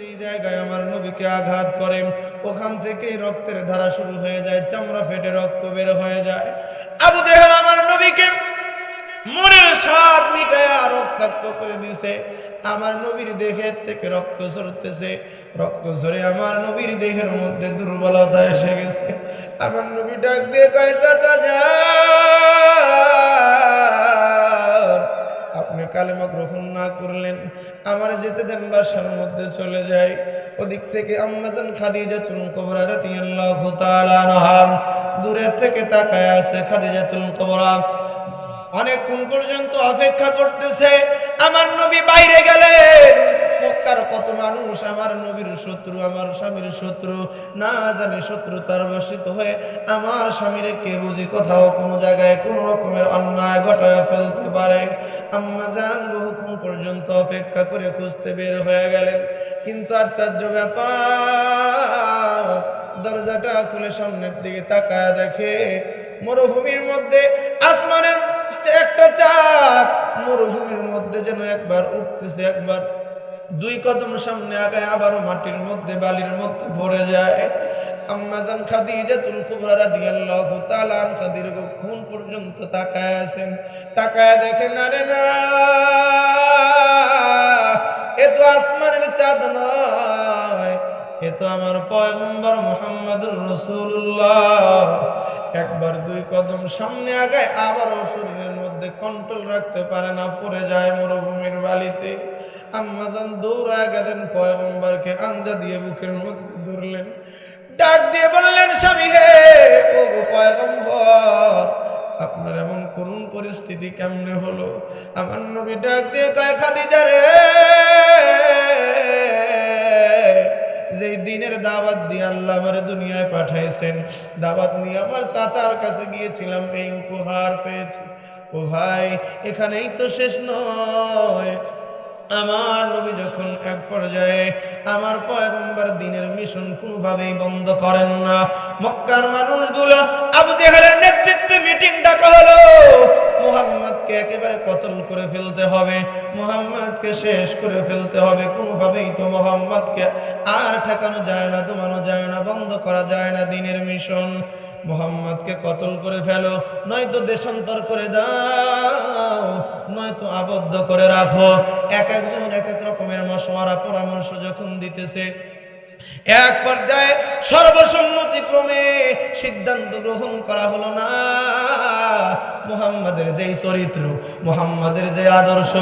যেই জায়গায় আমার নবীকে আঘাত করে, ওখান থেকে রক্তের ধারা শুরু হয়ে যায়, চামড়া ফেটে রক্ত বের হয়ে যায়। আবু আমার নবীকে মনের মিটায়া রক্তাক্ত করে দিছে। আমার নবীর দেহের থেকে রক্ত ঝরতেছে। রক্ত ঝরে আমার নবীর দেহের মধ্যে দুর্বলতা এসে গেছে। আমার নবী ডাক দিয়ে কয়, চাচা আপনি কালেমা গ্রহণ না করলেন। আমার যেতে দেন বাসার মধ্যে চলে যায়। ওদিক থেকে আম্মাজান খাদিজাতুল যে রাদিয়াল্লাহু তাআলা দূরের থেকে তাকায় আছে খাদিজাতুল কুবরা। অনেকক্ষণ পর্যন্ত অপেক্ষা করতেছে। আমার নবী বাইরে গেলেন। কত মানুষ? আমার নবীর শত্রু, আমার স্বামীর শত্রু। না জানি শত্রু তার বসিত হয়ে আমার স্বামীর কে বুঝি কোথাও কোনো জায়গায় কোন রকমের অন্যায় ঘটায় ফেলতে পারে। আম্মা জান বহুক্ষণ পর্যন্ত অপেক্ষা করে খুঁজতে বের হয়ে গেলেন। কিন্তু আশ্চর্য ব্যাপার, দরজাটা খুলে সামনের দিকে তাকায় দেখে মরুভূমির মধ্যে আসমানের একটা চাঁদ। মরুভূমির মধ্যে যেন একবার উঠতেছে একবার। দুই কদম সামনে আগায় মাটির মধ্যে, বালির মধ্যে ভরে যায়। আম্মাজান খাদিজাতুল কুবরা রাদিয়াল্লাহু পর্যন্ত তাকায় আছেন। তাকায় দেখেন, আরে না, এ তো আসমানের চাঁদ নয়, এ তো আমার পয়গম্বর মুহাম্মদুর রাসূলুল্লাহ। একবার দুই কদম সামনে আগায় আবারও শরীরের মধ্যে কন্ট্রোল রাখতে পারে না, পড়ে যায় মরুভূমির বালিতে। আম্মাজান দৌড়া গেলেন পয়গম্বরকে আঞ্জা দিয়ে বুকের মধ্যে ধরলেন। ডাক দিয়ে বললেন, স্বামী হে ও পয়গম্বর, আপনার এমন করুণ পরিস্থিতি কেমনে হলো? আমার নবী ডাক দিয়ে কয়, খাদিজা রে যে দিনের দাওয়াত দিয়ে আল্লাহ আমার দুনিয়ায় পাঠাইছেন, দাওয়াত নিয়ে আমার চাচার কাছে গিয়েছিলাম, এই উপহার পেয়েছি। ও ভাই, এখানেই তো শেষ নয়। আমার নবী যখন এক পর্যায়ে আমার পয়গম্বর দিনের মিশন কোনোভাবেই বন্ধ করেন না, মক্কার মানুষগুলো আবু জেহেলের নেতৃত্বে মিটিং ডাকা হলো। মোহাম্মদকে একেবারে কতল করে ফেলতে হবে, মোহাম্মদকে শেষ করে ফেলতে হবে। কোনোভাবেই তো মোহাম্মদকে আর ঠেকানো যায় না, দমানো যায় না, বন্ধ করা যায় না দিনের মিশন। মোহাম্মদকে কতল করে ফেলো, নয়তো দেশান্তর করে দাও, নয়তো আবদ্ধ করে রাখো। এক একজন এক এক রকমের মশওয়ারা পরামর্শ যখন দিতেছে এক পর্যায়ে সর্বসম্মতিক্রমে সিদ্ধান্ত গ্রহণ করা হলো না। মুহাম্মাদের যেই চরিত্র, মুহাম্মাদের যে আদর্শ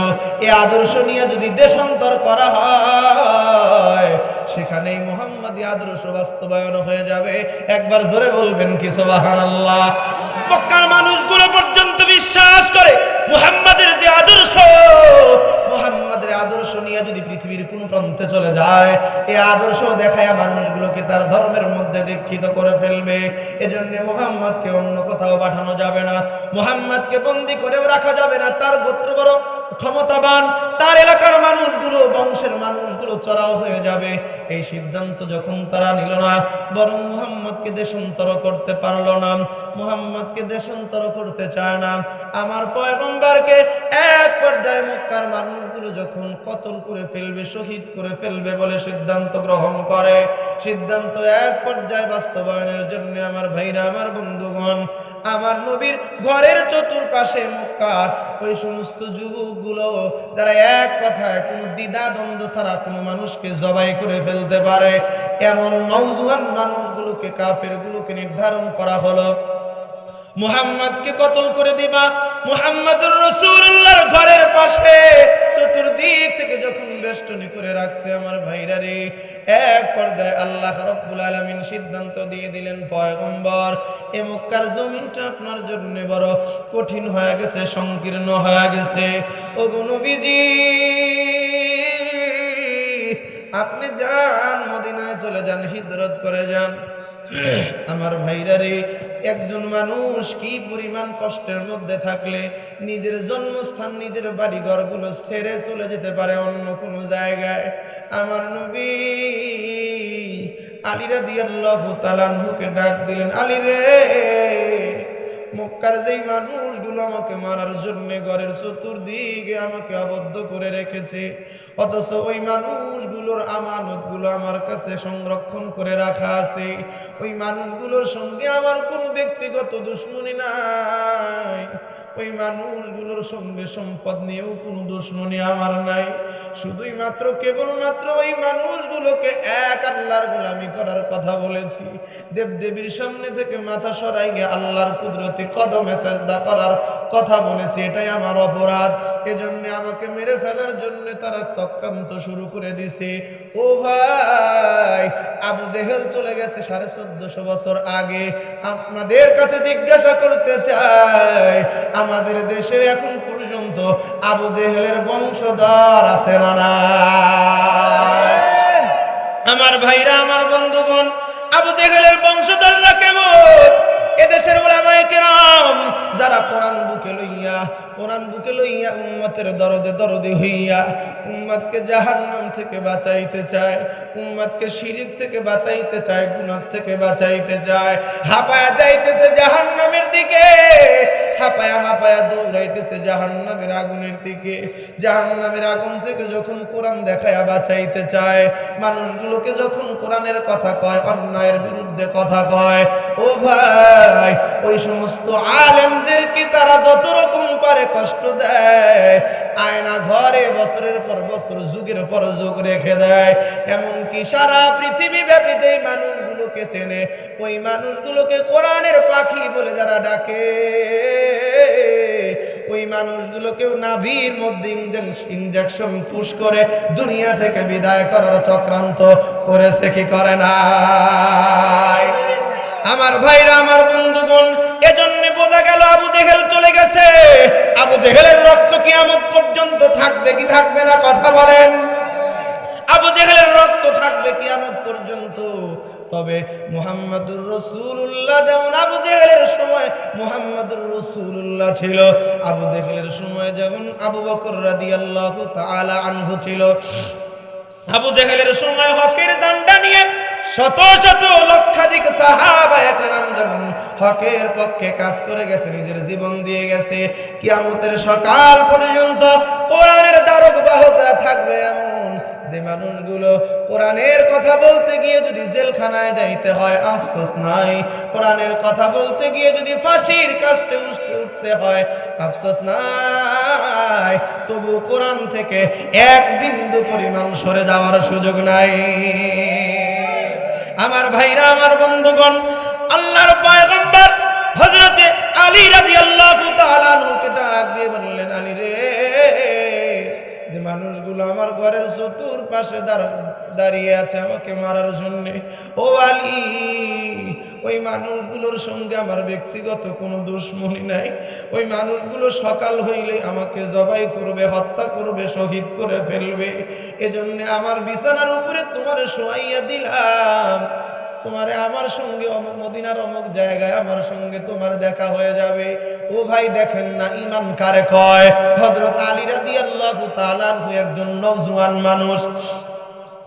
এই আদর্শ নিয়ে যদি দেশান্তর করা হয়, সেখানেই মুহাম্মাদি আদর্শ বাস্তবায়ন হয়ে যাবে। একবার জোরে বলবেন কি, সুবহানাল্লাহ? মক্কার মানুষগুলো পর্যন্ত বিশ্বাস করে মুহাম্মাদের যে আদর্শ মুহাম্মাদের আদর্শ নিয়ে যদি পৃথিবীর কোন প্রান্তে চলে যায় এই আদর্শ দেখায় মানুষগুলোকে তার ধর্মের মধ্যে দীক্ষিত করে ফেলবে। এজন্য মুহাম্মদকে অন্য কোথাও পাঠানো যাবে না। মুহাম্মদকে বন্দি করেও রাখা যাবে না। তার গোত্র বড় ক্ষমতাবান, তার এলাকার মানুষগুলো, বংশের মানুষগুলো চড়াও হয়ে যাবে। এই সিদ্ধান্ত যখন তারা নিল না, বরং মুহাম্মদকে দেশান্তর করতে পারল না। মুহাম্মদকে দেশান্তর করতে চায় না। আমার পয়গম্বরকে এক পর্যায়ে মক্কার মানুষগুলো যখন কতল করে ফেলবে, শহীদ করে ফেলবে বলে সিদ্ধান্ত গ্রহণ করে। সিদ্ধান্ত এক পর্যায়ে বাস্তবায়নের জন্য আমার ভাইরা, আমার বন্ধুগণ, আমার নবীর ঘরের চতুর্পাশে মক্কার ওই সমস্ত যুবকগুলো, যারা এক কথায় কোনো দ্বিধা দ্বন্দ্ব ছাড়া কোনো মানুষকে জবাই করে ফেলতে পারে, এমন নৌজুয়ান মানুষগুলোকে কাফের গুলোকে নির্ধারণ করা হলো। মুহাম্মদকে কতল করে দিবা? মুহাম্মদুর রাসূলুল্লাহর ঘরের পাশে। চতুর্দিক থেকে যখন বেষ্টনী করে রাখছে আমার ভাইরা রে, এক পর্যায়ে আল্লাহ রাব্বুল আলামিন সিদ্ধান্ত দিয়ে দিলেন, পয়গম্বর, এ মক্কার জমিনটা আপনার জন্য বড় কঠিন হয়ে গেছে, সংকীর্ণ হয়ে গেছে। ও নবীজি, আপনি যান, মদিনায় চলে যান, হিজরত করে যান। আমার ভাইরা রে, একজন মানুষ কি পরিমাণ কষ্টের মধ্যে থাকলে নিজের জন্মস্থান, নিজের বাড়ি ঘরগুলো ছেড়ে চলে যেতে পারে অন্য কোনো জায়গায়? আমার নবী আলীরা দিয়াল্লাহু তালানহুকে ডাক দিলেন, আলী রে মক্কার যেই মানুষগুলো আমাকে মারার জন্য ঘরের চতুর্দিকে আমাকে আবদ্ধ করে রেখেছে, অথচ ওই মানুষগুলোর আমানতগুলো আমার কাছে সংরক্ষণ করে রাখা আছে। ওই মানুষগুলোর সঙ্গে আমার কোনো ব্যক্তিগত দুশ্মনী নাই। ওই মানুষগুলোর সঙ্গে সম্পদ নিয়েও কোনো দুশ্মনী আমার নাই। শুধুই মাত্র, কেবলমাত্র ওই মানুষগুলোকে এক আল্লাহর গোলামি করার কথা বলেছি। দেবদেবীর সামনে থেকে মাথা সরাই আল্লাহর কুদরতি কদমে চেষ্টা করার কথা বলেছি, এটাই আমার অপরাধ। এজন্য আমাকে মেরে ফেলার জন্য তারা চক্রান্ত শুরু করে দিছে ও ভাই, আবু জেহেল চলে গেছে সাড়ে চোদ্দশো বছর আগে। আপনাদের কাছে জিজ্ঞাসা করতে চাই, আমাদের দেশে এখন পর্যন্ত আবু জেহেলের বংশধর আছে না না আমার ভাইরা, আমার বন্ধুগণ, আবু জেহেলের বংশধররা কেমন? এদেশের ওলামায়ে কেরাম, যারা কোরআন বুকে লইয়া, কোরআন বুকে লইয়া উম্মতের দরদে দরদে হইয়া উম্মাদকে জাহান্নাম থেকে বাঁচাইতে চায় উম্মাদকে শিরিক থেকে বাঁচাইতে চায়, গুনাহ থেকে বাঁচাইতে চায়, হাঁপায় যাইতেছে জাহান্নামের দিকে। হাঁপায়া হাঁপায়া দৌড়াইতেছে জাহান্নামের আগুনের দিকে। জাহান্নামের আগুন থেকে যখন কোরআন দেখায়া বাঁচাইতে চায়, মানুষগুলোকে যখন কোরআনের কথা কয়, অন্যায়ের বিরুদ্ধে কথা কয়, ও ভাই, ওই সমস্ত আলেমদেরকে তারা যত রকম পারে কষ্ট দেয়, আয়না ঘরে বছরের পর বছর, যুগের পর যুগ রেখে দেয়। এমনকি সারা পৃথিবী ব্যাপীতেই এই মানুষগুলোকে চেনে, ওই মানুষগুলোকে কোরআনের পাখি বলে যারা ডাকে। ওই মানুষগুলোকেও নাভির মধ্যে ইঞ্জেকশন পুশ করে দুনিয়া থেকে বিদায় করার চক্রান্ত করেছে কি করে না আমার ভাইরা, আমার বন্ধুগণ, এজন্য বোঝা গেল আবু জেহেল চলে গেছে। আবু জেহেলের রক্ত কিয়ামত পর্যন্ত থাকবে কি থাকবে না, কথা বলেন। আবু জেহেলের রক্ত থাকবে কিয়ামত পর্যন্ত। তবে মুহাম্মাদুর রসুল্লাহ যেমন আবু জেহেলের সময় মোহাম্মদুর রসুল্লাহ ছিল, আবু জেহেলের সময় যেমন আবু বকর রাদিয়াল্লাহু তাআলা আনহু ছিল। আবু জেহেলের সময় হকের জান্ডা নিয়ে শত শত লক্ষাধিক সাহাবা একরাম যেমন হকের পক্ষে কাজ করে গেছে, নিজের জীবন দিয়ে গেছে। কিয়ামতের সকাল পর্যন্ত কোরআনের দ্বারক বাহকরা থাকবে এমন যে মানুষগুলো কোরআনের কথা বলতে গিয়ে যদি জেলখানায় যাইতে হয়, আফসোস নাই। কোরআনের কথা বলতে গিয়ে যদি ফাঁসির কাস্টে উঠতে উঠতে হয়, আফসোস নাই। তবু কোরআন থেকে এক বিন্দু পরিমাণ সরে যাওয়ার সুযোগ নাই। আমার ভাইরা, আমার বন্ধুগণ, আল্লাহর পয়গম্বর হযরতে আলী রাদিয়াল্লাহু তাআলা নুকে ডাক দিয়ে বললেন, আলী রে যে মানুষগুলো আমার ঘরের চতুর পাশে দাঁড়িয়ে আছে আমাকে মারার জন্য। ও আলী, ওই মানুষগুলোর সঙ্গে আমার ব্যক্তিগত কোনো দুশ্মনী নাই। ওই মানুষগুলো সকাল হইলে আমাকে জবাই করবে, হত্যা করবে, শহীদ করে ফেলবে। এজন্য আমার বিছানার উপরে তোমার শোয়াইয়া দিলাম। তোমারে আমার সঙ্গে অমুক মদিনার অমুক জায়গায় আমার সঙ্গে তোমার দেখা হয়ে যাবে। ও ভাই দেখেন না ইমান কারে কয়? হজরত আলী রাদিয়াল্লাহু তাআলা একজন নওজোয়ান মানুষ।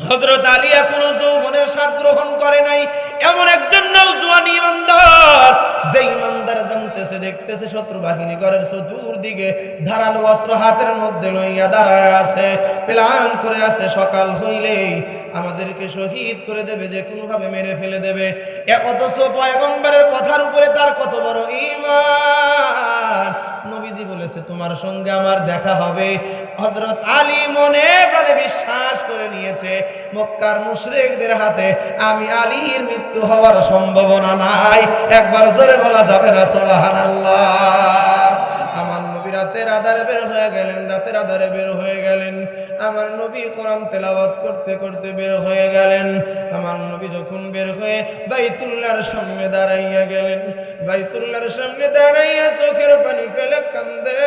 হজরত আলী এখনও যৌবনের স্বাদ গ্রহণ করে নাই। এমন একজন নওজোয়ান ইমানদার যে ইমানদার জানতেছে, দেখতেছে শত্রু বাহিনী ঘরের চতুর্দিকে ধারালো অস্ত্র হাতের মধ্যে লইয়া দাঁড়ায় আছে, প্লান করে আছে, সকাল হইলেই আমাদেরকে শহীদ করে দেবে, যে কোনোভাবে মেরে ফেলে দেবে। অথচ পয়গম্বরের কথার উপরে তার কত বড় ইমান নবীজি বলেছে, তোমার সঙ্গে আমার দেখা হবে। হজরত আলী মনে প্রাণে বিশ্বাস করে নিয়েছে, মক্কার মুশরেকদের হাতে আমি আলীর মৃত্যু হওয়ার সম্ভাবনা নাই। একবার জোরে বলা যাবে না আমার নবী রাতের আধারে বের হয়ে গেলেন, রাতের আধারে বের হয়ে গেলেন। আমার নবী কোরআন তেলাওয়াত করতে করতে বের হয়ে গেলেন। আমার নবী যখন বের হয়ে বাইতুল্লার সামনে দাঁড়াইয়া গেলেন বাইতুল্লার সামনে দাঁড়াইয়া চোখের পানি ফেলে কান্দে।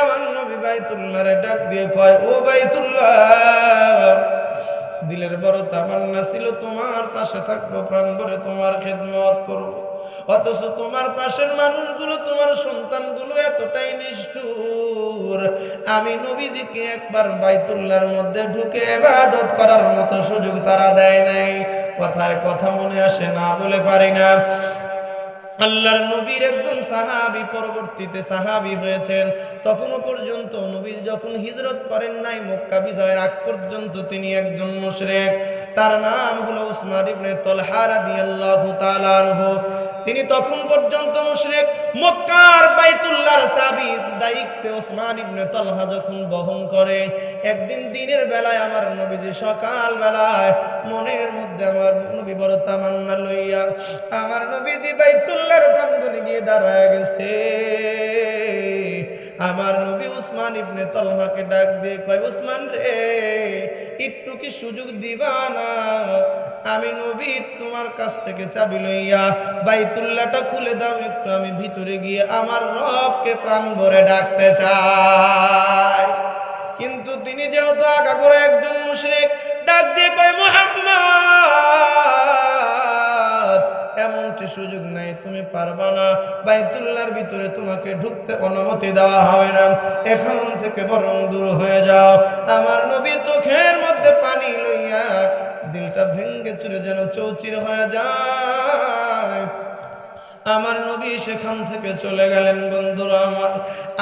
আমার নবী বাইতুল্লাহরে ডাক দিয়ে কয়, ও বাইতুল্লাহ দিলের বড় তামান্না ছিল, তোমার পাশে থাকব প্রাণ ভরে তোমার খেদমত করব। অথচ তোমার পাশের মানুষগুলো, তোমার সন্তানগুলো এতটাই নিষ্ঠুর। আমি নবীজিকে একবার বাইতুল্লার মধ্যে ঢুকে এবাদত করার মতো সুযোগ তারা দেয় নাই। কথায় কথা মনে আসে, না বলে পারি না। আল্লাহর নবীর একজন সাহাবি পরবর্তীতে সাহাবি হয়েছেন। তখনও পর্যন্ত নবী যখন হিজরত করেন নাই, মক্কা বিজয়ের আগ পর্যন্ত তিনি একজন মুশরিক। তার নাম হলো উসমান ইবনে তলহা রাদিয়াল্লাহু তাআলা আনহু। তিনি তখন পর্যন্ত মুশরিক। মক্কার বাইতুল্লাহর চাবি দায়িত্বে ওসমান ইবনে তলহা যখন বহন করে, একদিন দিনের বেলায় আমার নবীজি সকাল বেলায় মনের মধ্যে আমার নবী বড় তামান্না লইয়া আমার নবীজি বাইতুল্লাহর প্রাঙ্গণে গিয়ে দাঁড়ায় গেছে। আমার নবী উসমান ইবনে তলহাকে ডাক দিয়ে কয়, উসমান রে, একটু কি সুযোগ দিবা না? আমি নবী তোমার কাছ থেকে চাবি লইয়া বাইতুল্লাহটা খুলে দাও, একটু আমি ভিতরে গিয়ে আমার রবকে প্রাণ ভরে ডাকতে চাই। কিন্তু তিনি যেহেতু আঁকা করে একজন মুশরিক, ডাক দিয়ে কয়, মোহাম্মদ এমনটি সুযোগ নাই, তুমি পারবা না। বাইতুল্লার ভিতরে তোমাকে ঢুকতে অনুমতি দেওয়া হবে না। এখন থেকে বরং দূর হয়ে যাও। আমার নবী চোখের মধ্যে পানি লইয়া দিলটা ভেঙ্গে চুরে যেন চৌচির হয়ে যায়। আমার নবী সেখান থেকে চলে গেলেন, বন্ধুরা আমার।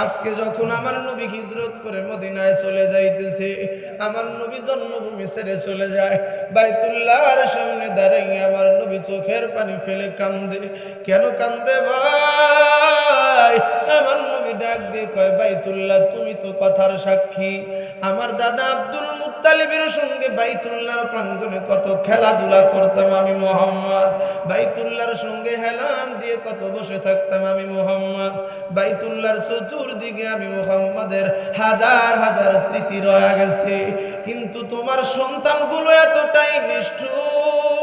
আজকে যখন আমার নবী হিজরত করে মদিনায় চলে যাইতেছে, আমার নবী জন্মভূমি ছেড়ে চলে যায়। বাইতুল্লাহর সামনে দাঁড়িয়ে আমার নবী চোখের পানি ফেলে কান্দে। কেন কান্দে ভাই? আমার নবী ডাক দিয়ে কয়, বাইতুল্লাহ, তুমি তো কথার সাক্ষী। আমার দাদা আব্দুল মুত্তালিবের সঙ্গে বাইতুল্লাহর প্রাঙ্গণে কত খেলাধুলা করতাম আমি মোহাম্মদ। বাইতুল্লাহর সঙ্গে হেলান দিয়ে কত বসে থাকতাম আমি মোহাম্মদ। বাইতুল্লাহর চতুর্দিকে আমি মোহাম্মদের হাজার হাজার স্মৃতি রয়ে গেছে। কিন্তু তোমার সন্তানগুলো এতটাই নিষ্ঠুর।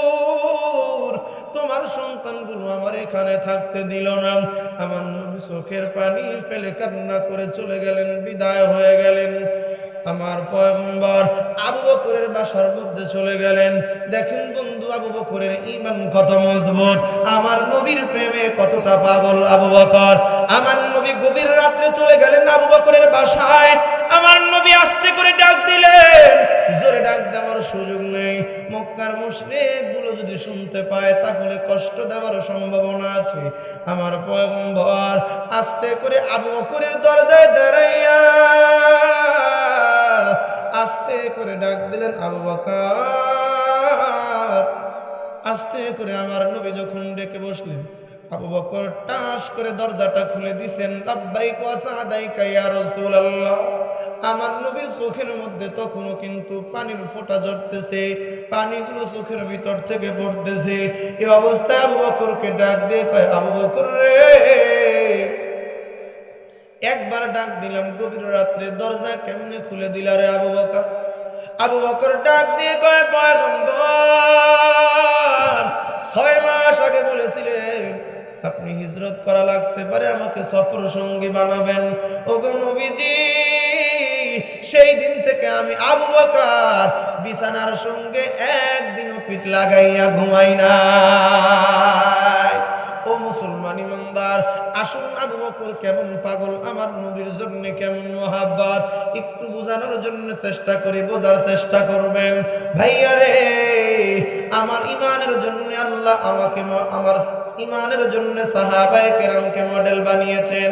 তোমার সন্তানগুলো আমার এখানে থাকতে দিল না। আমার চোখের পানি ফেলে কান্না করে চলে গেলেন, বিদায় হয়ে গেলেন। আমার পয়গম্বর আবু বকরের বাসার মধ্যে চলে গেলেন। দেখেন বন্ধু, আবু বকরের ইমান কত মজবুত। আমার নবীর প্রেমে কতটা পাগল আবু বকর। আমার গভীর রাত্রে চলে গেলেন আবু বকরের বাসায়। আমার নবী আস্তে করে ডাক দিলেন। জোরে ডাক দেওয়ার সুযোগ নেই। মক্কার মুশরিকগুলো যদি শুনতে পায়, তাহলে কষ্ট দেওয়ার সম্ভাবনা আছে। আমার পয়গম্বর আস্তে করে আবু বকরের দরজায় দাঁড়াইয়া আস্তে করে ডাক দিলেন, আবু বকর! আস্তে করে আমার নবী যখন ডেকে বসলেন আবু বকর টাস করে দরজাটা খুলে দিছেন, লাব্বাইক ওয়া সাদাইকা ইয়া রাসূলুল্লাহ। আমার নবীর চোখের মধ্যে তখনও কিন্তু পানির ফোঁটা ঝরতেছে, পানিগুলো চোখের ভিতর থেকে পড়তেছে। এই অবস্থায় আবু বকরকে ডাক দিয়ে কয় আবু বকর রে! একবার ডাক দিলাম, গভীর রাত্রে দরজা কেমনে খুলে দিলা রে আবু বকর আবু বকর ডাক দিয়ে কয়, পয়গম্বর, ছয় মাস আগে বলেছিলেন আপনি হিজরত করা লাগতে পারে, আমাকে সফর সঙ্গী বানাবেন। ওগো নবীজি, সেই দিন থেকে আমি আবু বকর বিছানার সঙ্গে একদিনও পিঠ লাগাইয়া ঘুমাই না ও মুসলমান ইমানদার, আসুন আবু বকর কেমন পাগল, আমার নবীর জন্য কেমন মোহাব্বত, একটু বোঝানোর জন্য চেষ্টা করি বোঝার চেষ্টা করবেন। ভাইয়া রে, আমার ইমানের জন্য আল্লাহ আমাকে আমার ইমানের জন্য সাহাবায়ে কেরামকে মডেল বানিয়েছেন।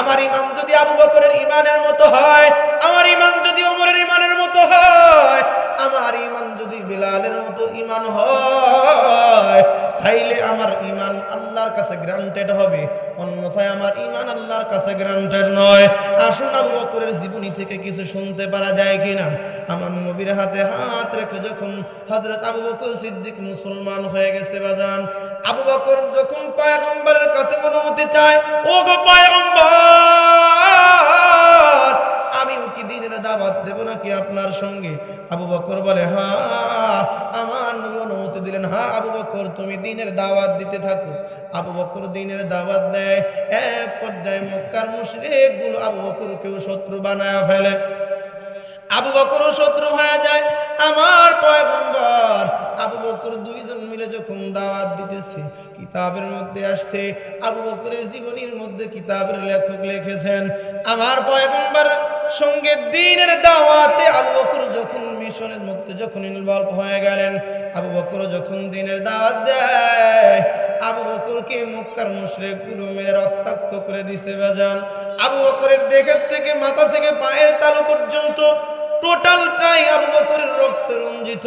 আমার ইমান যদি আবু বকরের ইমানের মতো হয়, আমার ইমান যদি ওমরের ইমানের মতো হয় আমার ইমান যদি বিলালের মতো ইমান হয়, তাইলে আমার ইমান আল্লাহর কাছে গ্রান্টেড হবে। অন্যথায় আমার ইমান আল্লাহর কাছে গ্রান্টেড নয়। আসুন আবু বকরের জীবনী থেকে কিছু শুনতে পারা যায় কিনা। আমার নবীর হাতে হাত রেখে যখন হযরত আবু বকর সিদ্দিক মুসলমান হয়ে গেছে বাজান, আবু বকর যখন পয়গম্বরের কাছে অনুমতি চায় ও গো পয়গম্বর! কি দিনের দাওয়াত দেব নাকি আপনার সঙ্গে? আবু বকর বলে হ্যাঁ আমার অনুমতি দিলেন। হ্যাঁ আবু বকর, তুমি দিনের দাওয়াত দিতে থাকো। আবু বকর দিনের দাওয়াত দেয়। এক পর্যায়ে মক্কার মুশরিকগুলো আবু বকরকেও শত্রু বানায় ফেলে। আবু বকরও শত্রু হয়ে যায়। আমার পয়গম্বর আবু বকর দুইজন মিলে যখন দাওয়াত দিতেছে, কিতাবের মধ্যে আসছে, আবু বকরের জীবনীর মধ্যে কিতাবের লেখক লিখেছেন, আমার পয়গম্বর সঙ্গে দিনের দাওয়াতে আবু বকর যখন মিশনের মধ্যে যখন ইনভলভ হয়ে গেলেন, আবু বকর যখন দিনের দাওয়াত দেয়, আবু বকরকে মক্কার মুশরিকগুলো মেরে রক্তাক্ত করে দিছে বাজান। আবু বকরের দেখের থেকে, মাথা থেকে, পায়ের তালু পর্যন্ত টোটালটাই আবু বকরের রক্ত রঞ্জিত।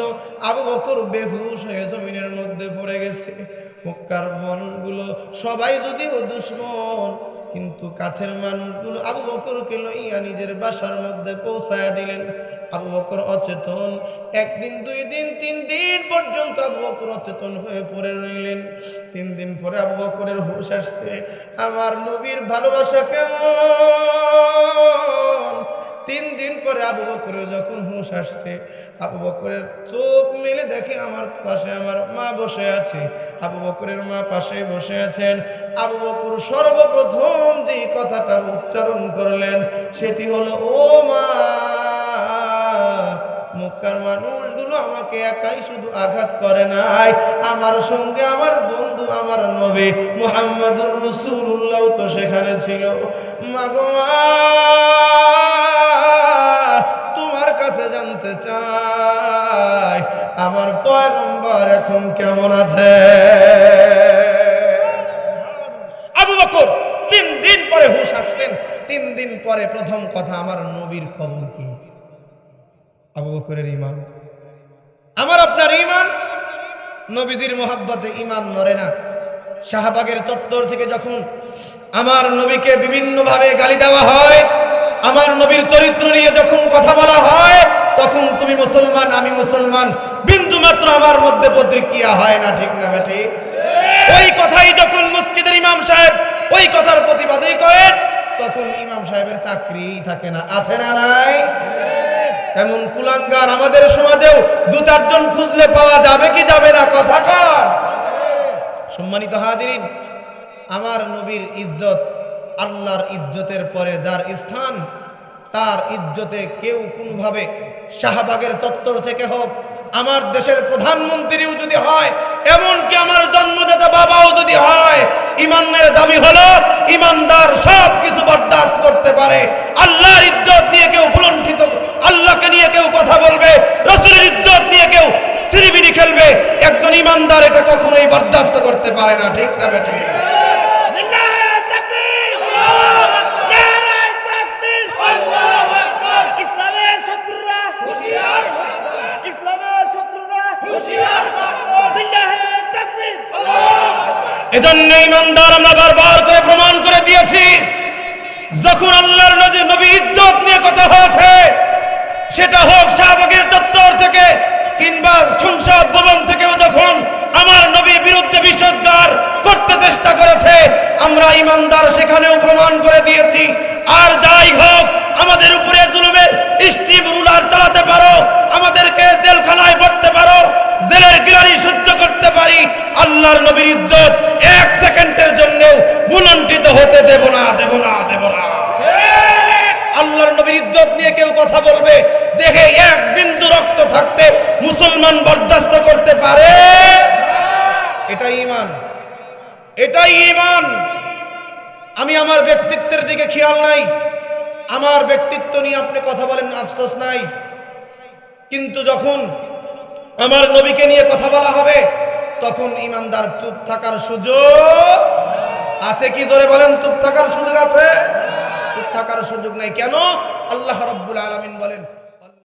আবু বকর বেহুশ হয়ে জমিনের মধ্যে পড়ে গেছে। মক্কার মানুষগুলো সবাই যদিও দুশ্মন কিন্তু কাছের মানুষগুলো আবু বকরকে লইয়া নিজের বাসার মধ্যে পৌঁছায়া দিলেন। আবু বকর অচেতন। একদিন, দুই দিন, তিন দিন পর্যন্ত আবু বকর অচেতন হয়ে পড়ে রইলেন। তিন দিন পরে আবু বকরের হুশ আসছে। আমার নবীর ভালোবাসা কেমন? তিন দিন পরে আবু বকরের যখন হুঁশ আসছে, আবু বকরের চোখ মেলে দেখে আমার পাশে আমার মা বসে আছে। আবু বকরের মা পাশে বসে আছেন। আবু বকর সর্বপ্রথম যে কথাটা উচ্চারণ করলেন, সেটি হলো, ও মা মক্কার মানুষগুলো আমাকে একাই শুধু আঘাত করে নাই। আমার সঙ্গে আমার বন্ধু আমার নবী মোহাম্মদুর রসুল্লাহ তো সেখানে ছিল। মাগো মা, তোমার কাছে জানতে চাই আমার পয়গম্বর এখন কেমন আছে? আবু বকর তিন দিন পরে হুশ আসছেন। তিন দিন পরে প্রথম কথা আমার নবীর খবর কি? আবু বকরের ইমান আমার আপনার ইমান নবীজির মোহাব্বতে ইমান নড়ে না। শাহবাগের চত্বর থেকে যখন আমার নবীকে বিভিন্নভাবে গালি দেওয়া হয়, আমার নবীর চরিত্র নিয়ে যখন কথা বলা হয়, তখন তুমি মুসলমান, আমি মুসলমান বিন্দু মাত্র আমার মধ্যে প্রতিক্রিয়া হয় না, ঠিক না বেটি ওই কথাই যখন মসজিদের ইমাম সাহেব ওই কথার প্রতিবাদই করেন, তখন ইমাম সাহেবের চাকরি থাকে না, আছে না নাই? এমন কুলাঙ্গার আমাদের সমাজেও দু চারজন খুঁজলে পাওয়া যাবে কি যাবে না? কথা কর। সম্মানিত হাজিরিন, আমার নবীর ইজ্জত আল্লাহর ইজ্জতের পরে যার স্থান, তার ইজ্জতে কেউ কোনোভাবে শাহবাগের চত্বর থেকে হোক, আমার দেশের প্রধানমন্ত্রীও যদি হয়, এমনকি আমার জন্মদাতা বাবাও যদি হয় ইমানের দাবি হলো ইমানদার সব কিছু বরদাস্ত করতে পারে। আল্লাহর ইজ্জত নিয়ে কেউ ভুলণ্ঠিত, আল্লাহকে নিয়ে কেউ কথা বলবে, রসুলের ইজ্জত নিয়ে কেউ সিরিবিরি খেলবে। একজন ইমানদার এটা কখনোই বরদাস্ত করতে পারে না, ঠিক না বেঠে এজন্য ইমানদার আমরা বারবার করে প্রমাণ করে দিয়েছি, যখন আল্লাহর নবী নবী ইজ্জত নিয়ে কথা হয়েছে, সেটা হোক শাহবাগের চত্বর থেকে কিংবা সংসদ ভবন থেকেও যখন আমার নবীর বিরুদ্ধে বিষোদ্গার করতে চেষ্টা করেছে, আমরা ইমানদার সেখানেও প্রমাণ করে দিয়েছি, আর যাই হোক আমাদের উপরে জুলুমের স্টিম রুলার চালাতে পারো, আমাদেরকে জেলখানায় পড়তে পারো, জেলের গিলারি সহ্য করতে পারি। আল্লাহর নবীর ইজ্জত এক সেকেন্ডের জন্য বুলন্টিত হতে দেব না দেব না দেব না। আল্লাহর নবীর ইজ্জত নিয়ে কেউ কথা বলবে দেখে এক বিন্দু রক্ত থাকতে মুসলমান বরদাস্ত করতে পারে? এটাই ইমান এটাই ইমান আমি আমার ব্যক্তিত্বের দিকে খেয়াল নাই। আমার ব্যক্তিত্ব নিয়ে আপনি কথা বলেন, আফসোস নাই। কিন্তু যখন আমার নবীকে নিয়ে কথা বলা হবে, তখন ইমানদার চুপ থাকার সুযোগ আছে কি? জোরে বলেন, চুপ থাকার সুযোগ আছে? চুপ থাকার সুযোগ নাই। কেন? আল্লাহ রব্বুল আলমিন বলেন